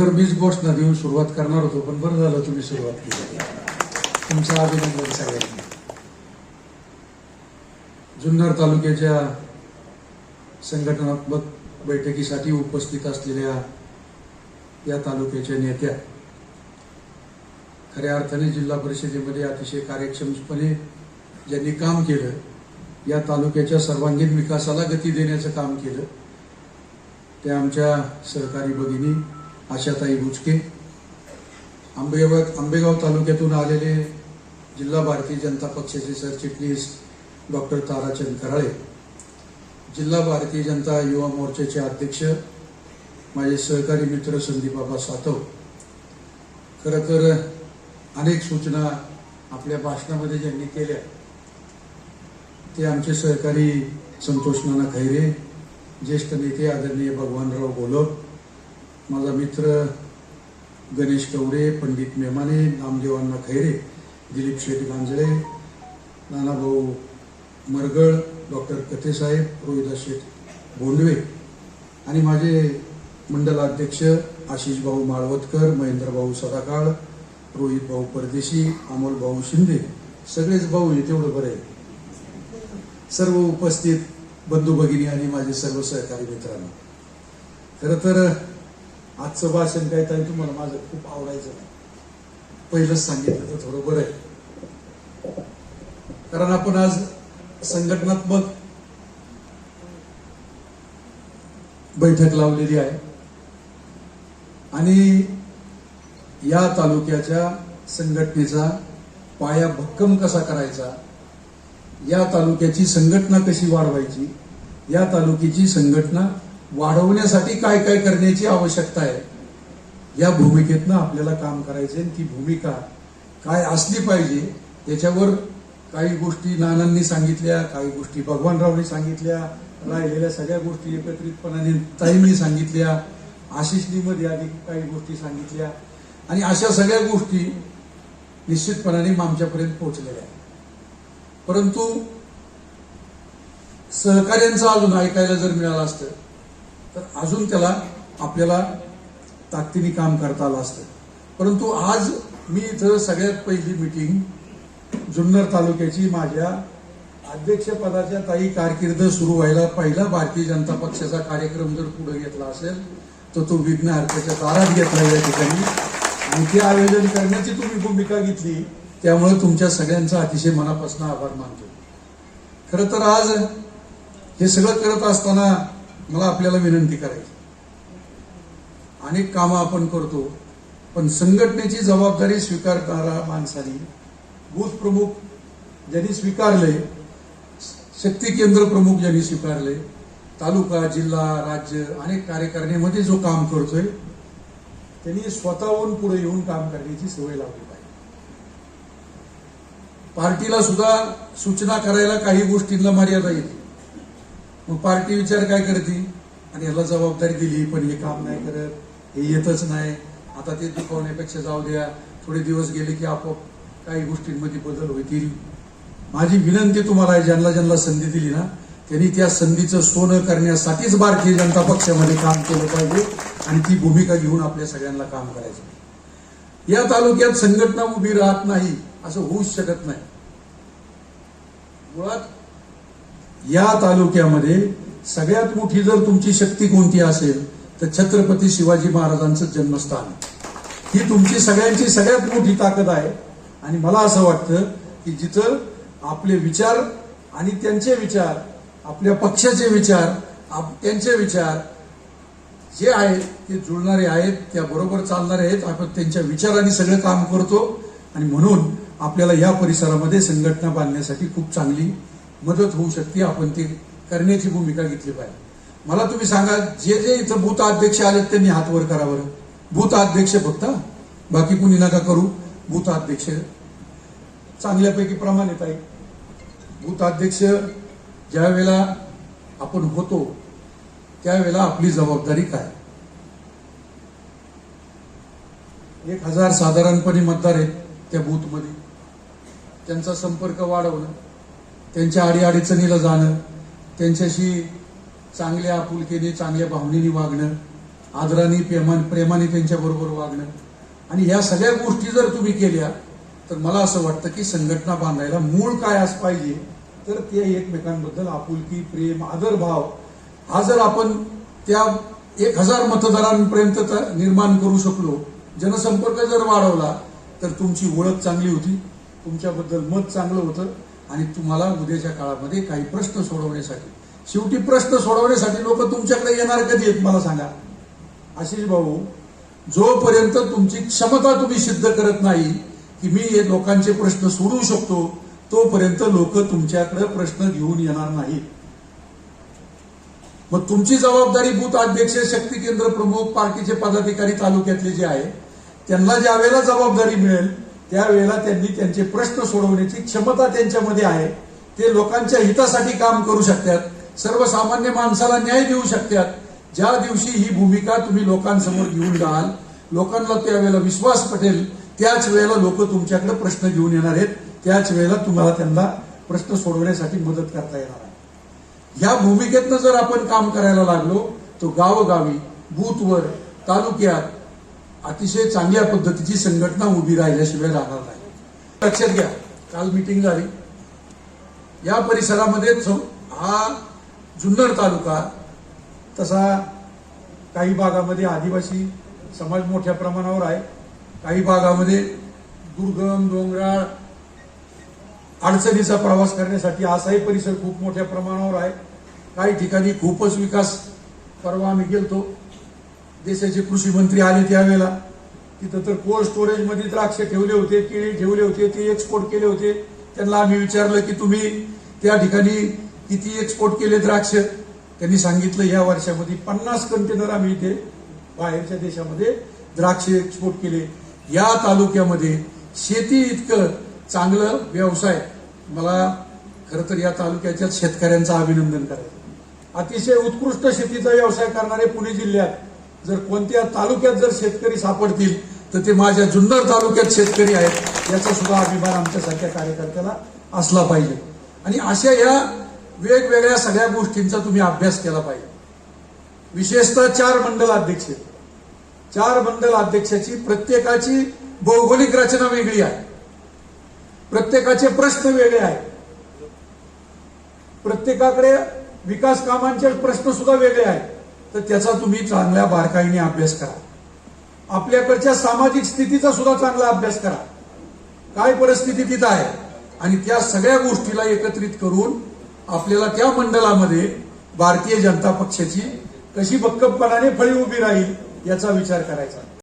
तर मीच घोषणा देऊन सुरुवात करणार होतो पण बरं झालं तुम्ही सुरुवात केली. तुमचं अभिनंदन सगळ्यांनी. जुन्नर तालुक्याच्या संघटनात्मक बैठकीसाठी उपस्थित असलेल्या या तालुक्याच्या नेत्या खऱ्या अर्थाने जिल्हा परिषदेमध्ये अतिशय कार्यक्षमपणे ज्यांनी काम केलं या तालुक्याच्या सर्वांगीण विकासाला गती देण्याचं काम केलं ते आमच्या सहकारी भगिनी आशाताई बुचके आंबेगाव आंबेगाव तालुक्यातून आलेले जिल्हा भारतीय जनता पक्षाचे सरचिटणीस डॉक्टर ताराचंद कराळे जिल्हा भारतीय जनता युवा मोर्चाचे अध्यक्ष माझे सहकारी मित्र संदीपबाबा सातव. खरं तर अनेक सूचना आपल्या भाषणामध्ये ज्यांनी केल्या ते आमचे सहकारी संतोष नाना खैरे ज्येष्ठ नेते आदरणीय भगवानराव बोलव माझा मित्र गणेश कवडे पंडित मेमाने नामदेवांना खैरे दिलीप शेठ गांजळे नानाभाऊ मरगळ डॉक्टर कथेसाहेब रोहिदास शेठ बोंडवे आणि माझे मंडलाध्यक्ष आशिषभाऊ माळवतकर महेंद्रभाऊ सदाकाळ रोहित भाऊ परदेशी अमोल भाऊ शिंदे सगळेच भाऊ आहे तेवढं बरं आहे. सर्व उपस्थित बंधू भगिनी आणि माझे सर्व सहकारी मित्रांनो. खरं तर आजचं भाषण काय ताई तुम्हाला माझं खूप आवडायचं नाही. पहिलंच सांगितलं तर थोडं बरं आहे. कारण आपण आज संघटनात्मक बैठक लावलेली आहे. आणि या तालुक्याच्या संघटनेचा पाया भक्कम कसा करायचा या तालुक्याची संघटना कशी वाढवायची या तालुक्याची संघटना वाढवण्यासाठी काय काय करण्याची आवश्यकता आहे? या भूमिकेतनं आपल्याला काम करायचे ती भूमिका काय असली पाहिजे त्याच्यावर काही गोष्टी नानांनी सांगितल्या काही गोष्टी भगवानरावनी सांगितल्या राहिलेल्या सगळ्या गोष्टी एकत्रितपणाने ताईंनी सांगितल्या आशिषनीमध्ये आधी काही गोष्टी सांगितल्या आणि अशा सगळ्या गोष्टी निश्चितपणाने आमच्यापर्यंत पोहोचलेल्या आहेत. परंतु सहकार्यांचं अजून ऐकायला जर मिळालं असतं तर अजून त्याला आपल्याला ताकदीने काम करता आलं असतं. परंतु आज मी इथं सगळ्यात पहिली मिटिंग जुन्नर तालुक्याची माझ्या अध्यक्षपदाच्या ताई कारकीर्द सुरू व्हायला पहिला भारतीय जनता पक्षाचा कार्यक्रम जर पुढे घेतला असेल तर तो विघ्न हरकच्या दारात घेतला या ठिकाणी. आणि ते आयोजन करण्याची तुम्ही भूमिका घेतली त्यामुळे तुमच्या सगळ्यांचा अतिशय मनापासून आभार मानतो. खरं तर आज हे सगळं करत असताना मला आपल्याला विनंती करायची. अनेक कामं आपण करतो पण संघटनेची जबाबदारी स्वीकारणारा माणसाने बूथ प्रमुख ज्यांनी स्वीकारले शक्ती केंद्र प्रमुख ज्यांनी स्वीकारले तालुका जिल्हा राज्य अनेक कार्यकारिणीमध्ये जो काम करतोय त्यांनी स्वतःहून पुढे येऊन काम करण्याची सवय लावली पाहिजे. पार्टीला सुद्धा सूचना करायला काही गोष्टींना मर्यादा येते. मग पार्टी विचार काय करते? आणि ह्याला जबाबदारी दिली पण हे काम नाही करत हे येतच नाही. आता ते दुखावण्यापेक्षा जाऊ द्या. थोडे दिवस गेले की आपोआप काही गोष्टींमध्ये बदल होतील. माझी विनंती तुम्हाला आहे ज्यांना ज्यांना संधी दिली ना त्यांनी त्या संधीचं सोनं करण्यासाठीच भारतीय जनता पक्षामध्ये काम केलं पाहिजे आणि ती भूमिका घेऊन आपल्या सगळ्यांना काम करायचं. या तालुक्यात संघटना उभी राहत नाही असं होऊच शकत नाही. मुळात या तालुक्यामध्ये सगळ्यात मोठी जर तुमची शक्ती कोणती असेल तर छत्रपती शिवाजी महाराजांचं जन्मस्थान. ही तुमची सगळ्यांची सगळ्यात मोठी ताकद आहे. आणि मला असं वाटतं की जिथं आपले विचार आणि त्यांचे विचार आपल्या पक्षाचे विचार आप- त्यांचे विचार जे आहेत ते जुळणारे आहेत त्या बरोबर चालणारे आहेत. आपण त्यांच्या विचाराने सगळं काम करतो. आणि म्हणून आपल्याला या परिसरामध्ये संघटना बांधण्यासाठी खूप चांगली मदत होऊ शकते आपण ती करण्याची भूमिका घेतली पाहिजे. मला तुम्ही सांगा जे जे इथं बूथ अध्यक्ष आलेत त्यांनी हात वर करा बरं. अध्यक्ष फक्त? बाकी कुणी नका करू. भूताध्यक्ष अध्यक्ष चांगल्यापैकी प्रमाणित आहे. भूताध्यक्ष अध्यक्ष ज्या वेळेला आपण होतो त्यावेळेला आपली जबाबदारी काय? एक हजार साधारणपणे मतदार आहेत त्या बूथमध्ये. त्यांचा संपर्क वाढवणं. त्यांच्या अडीअडचणीला जाणं त्यांच्याशी चांगल्या आपुलकीने चांगल्या भावनेने वागणं आदराने प्रेमान प्रेमाने त्यांच्याबरोबर वागणं. आणि ह्या सगळ्या गोष्टी जर तुम्ही केल्या तर मला असं वाटतं की संघटना बांधायला मूळ काय असं पाहिजे तर ते एकमेकांबद्दल आपुलकी प्रेम आदरभाव हा जर आपण त्या एक हजार मतदारांपर्यंत निर्माण करू शकलो जनसंपर्क जर वाढवला तर तुमची ओळख चांगली होती तुमच्याबद्दल मत चांगलं होतं आणि तुम्हाला उद्याच्या काळामध्ये काही प्रश्न सोडवण्यासाठी शेवटी प्रश्न सोडवण्यासाठी लोक तुमच्याकडे येणार कधी आहेत मला सांगा. आशिष भाऊ जोपर्यंत तुमची क्षमता तुम्ही सिद्ध करत नाही की मी हे लोकांचे प्रश्न सोडवू शकतो तोपर्यंत लोक तुमच्याकडे प्रश्न घेऊन येणार नाहीत. मग तुमची जबाबदारी बूथ अध्यक्ष शक्ती केंद्र प्रमुख पार्टीचे पदाधिकारी तालुक्यातले जे आहे त्यांना ज्या वेळेला जबाबदारी मिळेल त्यावेळेला त्यांनी त्यांचे प्रश्न सोडवण्याची क्षमता त्यांच्यामध्ये आहे. ते लोकांच्या हितासाठी काम करू शकतात. सर्वसामान्य माणसाला न्याय देऊ शकतात. ज्या दिवशी ही भूमिका तुम्ही लोकांसमोर घेऊन जाल लोकांना त्यावेळेला विश्वास पटेल त्याच वेळेला लोक तुमच्याकडे प्रश्न घेऊन येणार आहेत. त्याच वेळेला तुम्हाला त्यांना प्रश्न सोडवण्यासाठी मदत करता येणार आहे. या भूमिकेतनं जर आपण काम करायला लागलो तो गावोगावी बूथवर तालुक्यात अतिशय चांगल्या पद्धतीची संघटना उभी राहिल्याशिवाय राहणार नाही. लक्षात घ्या काल मिटिंग झाली. या परिसरामध्ये हा जुन्नर तालुका तसा काही भागामध्ये आदिवासी समाज मोठ्या प्रमाणावर आहे. काही भागामध्ये दुर्गम डोंगराळ अडचणीचा प्रवास करण्यासाठी असाही परिसर खूप मोठ्या प्रमाणावर आहे. काही ठिकाणी खूपच विकास परवा आम्ही गेलतो. देशाचे कृषी मंत्री आले त्यावेळेला. तिथं तर कोल्ड स्टोरेजमध्ये द्राक्ष ठेवले होते केळी ठेवले होते ते एक्सपोर्ट केले होते. त्यांना आम्ही विचारलं की तुम्ही त्या ठिकाणी किती एक्सपोर्ट केले द्राक्ष? त्यांनी सांगितलं या वर्षामध्ये पन्नास कंटेनर आम्ही इथे बाहेरच्या देशामध्ये द्राक्ष एक्सपोर्ट केले. या तालुक्यामध्ये शेती इतकं चांगलं व्यवसाय. मला खरं तर या तालुक्याच्या शेतकऱ्यांचं अभिनंदन करायचं. अतिशय उत्कृष्ट शेतीचा व्यवसाय करणारे पुणे जिल्ह्यात जर कोणत्या तालुक्यात जर शेतकरी सापडतील तर ते माझ्या जुन्नर तालुक्यात शेतकरी आहेत याचा सुद्धा अभिमान आमच्यासारख्या कार्यकर्त्याला असला पाहिजे. आणि अशा या वेगवेगळ्या सगळ्या गोष्टींचा तुम्ही अभ्यास केला पाहिजे. विशेषतः चार मंडल अध्यक्ष चार मंडल अध्यक्षाची प्रत्येकाची भौगोलिक रचना वेगळी आहे. प्रत्येकाचे प्रश्न वेगळे आहेत. प्रत्येकाकडे विकास कामांचे प्रश्न सुद्धा वेगळे आहेत. तर त्याचा तुम्ही चांगल्या बारकाईने अभ्यास करा. आपल्याकडच्या सामाजिक स्थितीचा सुद्धा चांगला अभ्यास करा. काय परिस्थिती तिथं आहे? आणि त्या सगळ्या गोष्टीला एकत्रित करून आपल्याला त्या मंडळामध्ये भारतीय जनता पक्षाची कशी भक्कमपणाने फळी उभी राहील याचा विचार करायचा.